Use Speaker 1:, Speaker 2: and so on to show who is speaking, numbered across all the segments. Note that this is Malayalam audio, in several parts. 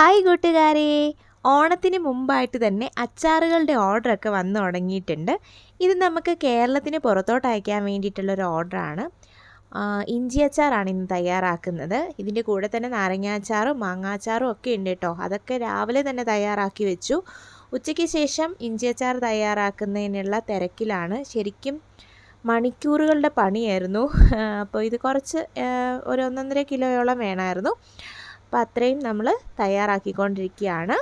Speaker 1: ഹായ് കൂട്ടുകാരെ. ഓണത്തിന് മുമ്പായിട്ട് തന്നെ അച്ചാറുകളുടെ ഓർഡറൊക്കെ വന്നു തുടങ്ങിയിട്ടുണ്ട്. ഇത് നമുക്ക് കേരളത്തിന് പുറത്തോട്ട് അയക്കാൻ വേണ്ടിയിട്ടുള്ളൊരു ഓർഡറാണ്. ഇഞ്ചി അച്ചാറാണ് ഇന്ന് തയ്യാറാക്കുന്നത്. ഇതിന്റെ കൂടെ തന്നെ നാരങ്ങ അച്ചാറും മാങ്ങ അച്ചാറും ഒക്കെ ഉണ്ട് കേട്ടോ. അതൊക്കെ രാവിലെ തന്നെ തയ്യാറാക്കി വെച്ചു. ഉച്ചയ്ക്ക് ശേഷം ഇഞ്ചി അച്ചാർ തയ്യാറാക്കുന്നതിനുള്ള തിരക്കിലാണ്. ശരിക്കും മണിക്കൂറുകളുടെ പണിയായിരുന്നു. അപ്പോൾ ഇത് കുറച്ച് ഒരു ഒന്നൊന്നര കിലോയോളം വേണമായിരുന്നു. അപ്പോൾ അത്രയും നമ്മൾ തയ്യാറാക്കിക്കൊണ്ടിരിക്കുകയാണ്.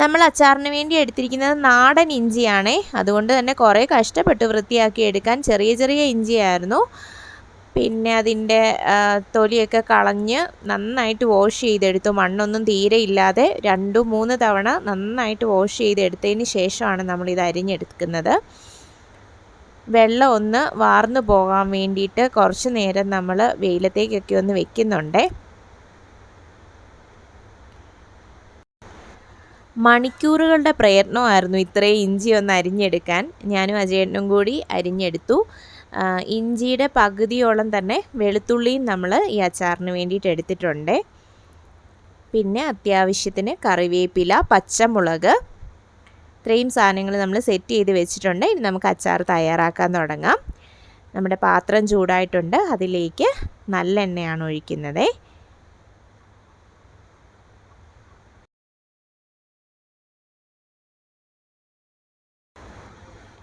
Speaker 1: നമ്മൾ അച്ചാറിന് വേണ്ടി എടുത്തിരിക്കുന്നത് നാടൻ ഇഞ്ചിയാണേ. അതുകൊണ്ട് തന്നെ കുറേ കഷ്ടപ്പെട്ട് വൃത്തിയാക്കി എടുക്കാൻ ചെറിയ ചെറിയ ഇഞ്ചിയായിരുന്നു. പിന്നെ അതിന്റെ തൊലിയൊക്കെ കളഞ്ഞ് നന്നായിട്ട് വാഷ് ചെയ്തെടുത്തു. മണ്ണൊന്നും തീരെ ഇല്ലാതെ രണ്ടു മൂന്ന് തവണ നന്നായിട്ട് വാഷ് ചെയ്തെടുത്തതിന് ശേഷമാണ് നമ്മളിത് അരിഞ്ഞെടുക്കുന്നത്. വെള്ളം ഒന്ന് വാർന്നു പോകാൻ വേണ്ടിയിട്ട് കുറച്ച് നേരം നമ്മൾ വെയിലത്തേക്കൊക്കെ ഒന്ന് വെക്കുന്നുണ്ടേ. മണിക്കൂറുകളുടെ പ്രയത്നമായിരുന്നു ഇത്രയും ഇഞ്ചി ഒന്ന് അരിഞ്ഞെടുക്കാൻ. ഞാനും അജയണ്ണും കൂടി അരിഞ്ഞെടുത്തു. ഇഞ്ചിയുടെ പകുതിയോളം തന്നെ വെളുത്തുള്ളിയും നമ്മൾ ഈ അച്ചാറിന് വേണ്ടിയിട്ട് എടുത്തിട്ടുണ്ട്. പിന്നെ അത്യാവശ്യത്തിന് കറിവേപ്പില പച്ചമുളക് ഇത്രയും സാധനങ്ങൾ നമ്മൾ സെറ്റ് ചെയ്ത് വെച്ചിട്ടുണ്ട്. ഇനി നമുക്ക് അച്ചാർ തയ്യാറാക്കാൻ തുടങ്ങാം. നമ്മുടെ പാത്രം ചൂടായിട്ടുണ്ട്. അതിലേക്ക് നല്ലെണ്ണയാണ് ഒഴിക്കുന്നത്.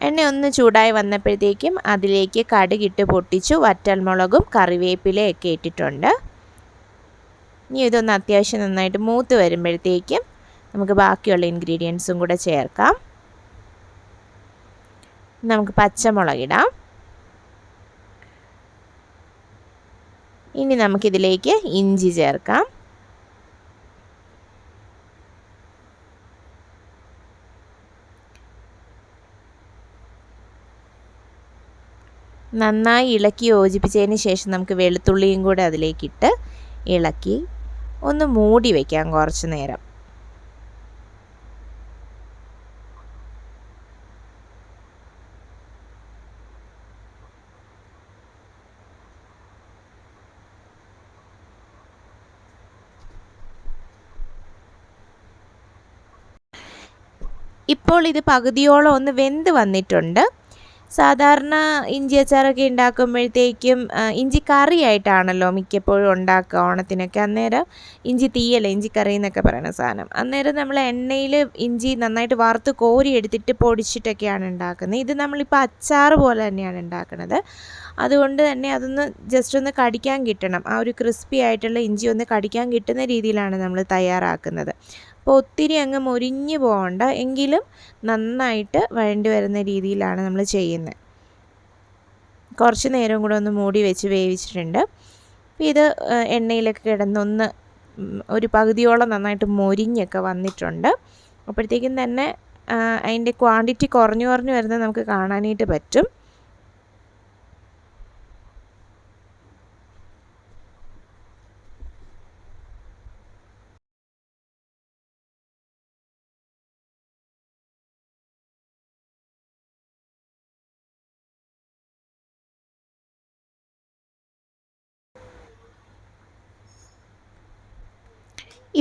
Speaker 1: എണ്ണ ഒന്ന് ചൂടായി വന്നപ്പോഴത്തേക്കും അതിലേക്ക് കടുകിട്ട് പൊട്ടിച്ചു വറ്റൽമുളകും കറിവേപ്പിലയൊക്കെ ഇട്ടിട്ടുണ്ട്. ഇനി ഇതൊന്ന് അത്യാവശ്യം നന്നായിട്ട് മൂത്ത് വരുമ്പോഴത്തേക്കും നമുക്ക് ബാക്കിയുള്ള ഇൻഗ്രീഡിയൻസും കൂടെ ചേർക്കാം. നമുക്ക് പച്ചമുളകിടാം ഇനി നമുക്കിതിലേക്ക് ഇഞ്ചി ചേർക്കാം. നന്നായി ഇളക്കി യോജിപ്പിച്ചതിന് ശേഷം നമുക്ക് വെളുത്തുള്ളിയും കൂടെ അതിലേക്കിട്ട് ഇളക്കി ഒന്ന് മൂടി വയ്ക്കാം കുറച്ച് നേരം. ഇപ്പോൾ ഇത് പകുതിയോളം ഒന്ന് വെന്ത് വന്നിട്ടുണ്ട്. സാധാരണ ഇഞ്ചി അച്ചാറൊക്കെ ഉണ്ടാക്കുമ്പോഴത്തേക്കും ഇഞ്ചി കറി ആയിട്ടാണല്ലോ മിക്കപ്പോഴും ഉണ്ടാക്കുക ഓണത്തിനൊക്കെ. അന്നേരം ഇഞ്ചി തീയല്ല ഇഞ്ചി കറി എന്നൊക്കെ പറയുന്ന സാധനം. അന്നേരം നമ്മൾ എണ്ണയിൽ ഇഞ്ചി നന്നായിട്ട് വറുത്ത് കോരി എടുത്തിട്ട് പൊടിച്ചിട്ടൊക്കെയാണ് ഉണ്ടാക്കുന്നത്. ഇത് നമ്മളിപ്പോൾ അച്ചാർ പോലെ തന്നെയാണ് ഉണ്ടാക്കുന്നത്. അതുകൊണ്ട് തന്നെ അതൊന്ന് ജസ്റ്റ് ഒന്ന് കടിക്കാൻ കിട്ടണം. ആ ഒരു ക്രിസ്പി ആയിട്ടുള്ള ഇഞ്ചി ഒന്ന് കടിക്കാൻ കിട്ടുന്ന രീതിയിലാണ് നമ്മൾ തയ്യാറാക്കുന്നത്. അപ്പോൾ ഒത്തിരി അങ്ങ് മുരിഞ്ഞ് പോകണ്ട. എങ്കിലും നന്നായിട്ട് വഴണ്ടി വരുന്ന രീതിയിലാണ് നമ്മൾ ചെയ്യുന്നത്. കുറച്ച് നേരം കൂടെ ഒന്ന് മൂടി വെച്ച് വേവിച്ചിട്ടുണ്ട്. അപ്പോൾ ഇത് എണ്ണയിലൊക്കെ കിടന്നൊന്ന് ഒരു പകുതിയോളം നന്നായിട്ട് മൊരിഞ്ഞൊക്കെ വന്നിട്ടുണ്ട്. അപ്പോഴത്തേക്കും തന്നെ അതിന്റെ ക്വാണ്ടിറ്റി കുറഞ്ഞു കുറഞ്ഞു വരുന്നത് നമുക്ക് കാണാനായിട്ട് പറ്റും.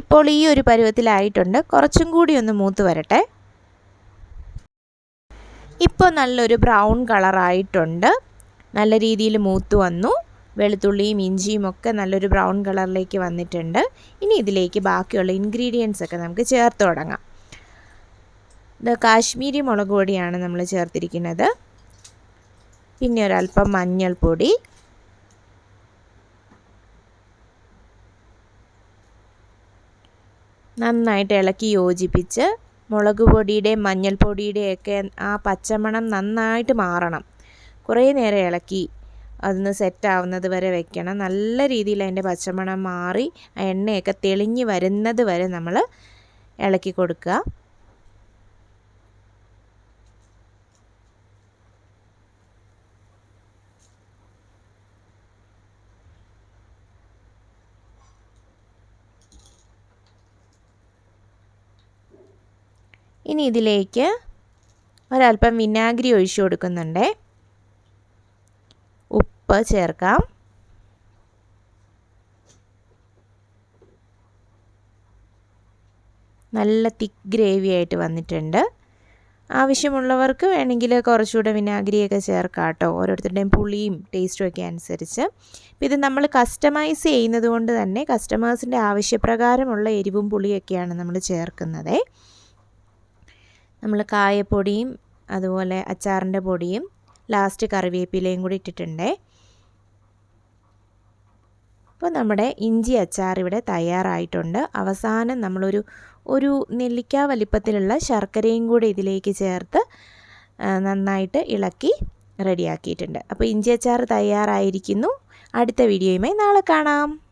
Speaker 1: ഇപ്പോൾ ഈ ഒരു പരുവത്തിലായിട്ടുണ്ട്. കുറച്ചും കൂടി ഒന്ന് മൂത്ത് വരട്ടെ. ഇപ്പോൾ നല്ലൊരു ബ്രൗൺ കളറായിട്ടുണ്ട്. നല്ല രീതിയിൽ മൂത്ത് വന്നു. വെളുത്തുള്ളിയും ഇഞ്ചിയും ഒക്കെ നല്ലൊരു ബ്രൗൺ കളറിലേക്ക് വന്നിട്ടുണ്ട്. ഇനി ഇതിലേക്ക് ബാക്കിയുള്ള ഇൻഗ്രീഡിയൻസ് ഒക്കെ നമുക്ക് ചേർത്ത് തുടങ്ങാം. ഇത് കാശ്മീരി മുളക് പൊടിയാണ് നമ്മൾ ചേർത്തിരിക്കുന്നത്. പിന്നെ ഒരല്പം മഞ്ഞൾപ്പൊടി. നന്നായിട്ട് ഇളക്കി യോജിപ്പിച്ച് മുളക് പൊടിയുടെയും മഞ്ഞൾപ്പൊടിയുടെയൊക്കെ ആ പച്ചമണം നന്നായിട്ട് മാറണം. കുറേ നേരം ഇളക്കി അതൊന്ന് സെറ്റാവുന്നത് വരെ വെക്കണം. നല്ല രീതിയിൽ അതിന്റെ പച്ചമണം മാറി ആ എണ്ണയൊക്കെ തെളിഞ്ഞ് വരുന്നത് വരെ നമ്മൾ ഇളക്കി കൊടുക്കുക. ഇനി ഇതിലേക്ക് ഒരല്പം വിനാഗിരി ഒഴിച്ചു കൊടുക്കുന്നുണ്ട്. ഉപ്പ് ചേർക്കാം. നല്ല തിക്ക് ഗ്രേവി ആയിട്ട് വന്നിട്ടുണ്ട്. ആവശ്യമുള്ളവർക്ക് വേണമെങ്കിൽ കുറച്ചുകൂടെ വിനാഗിരിയൊക്കെ ചേർക്കാം കേട്ടോ. ഓരോരുത്തരുടെയും പുളിയും ടേസ്റ്റും ഒക്കെ അനുസരിച്ച്. ഇത് നമ്മൾ കസ്റ്റമൈസ് ചെയ്യുന്നത് കൊണ്ട് തന്നെ കസ്റ്റമേഴ്സിന്റെ ആവശ്യപ്രകാരമുള്ള എരിവും പുളിയൊക്കെയാണ് നമ്മൾ ചേർക്കുന്നത്. നമ്മൾ കായപ്പൊടിയും അതുപോലെ അച്ചാറിന്റെ പൊടിയും ലാസ്റ്റ് കറിവേപ്പിലയും കൂടി ഇട്ടിട്ടുണ്ടേ. അപ്പോൾ നമ്മുടെ ഇഞ്ചി അച്ചാർ ഇവിടെ തയ്യാറായിട്ടുണ്ട്. അവസാനം നമ്മളൊരു ഒരു നെല്ലിക്ക വലിപ്പത്തിലുള്ള ശർക്കരയും കൂടി ഇതിലേക്ക് ചേർത്ത് നന്നായിട്ട് ഇളക്കി റെഡിയാക്കിയിട്ടുണ്ട്. അപ്പോൾ ഇഞ്ചി അച്ചാർ തയ്യാറായിരിക്കുന്നു. അടുത്ത വീഡിയോയുമായി നാളെ കാണാം.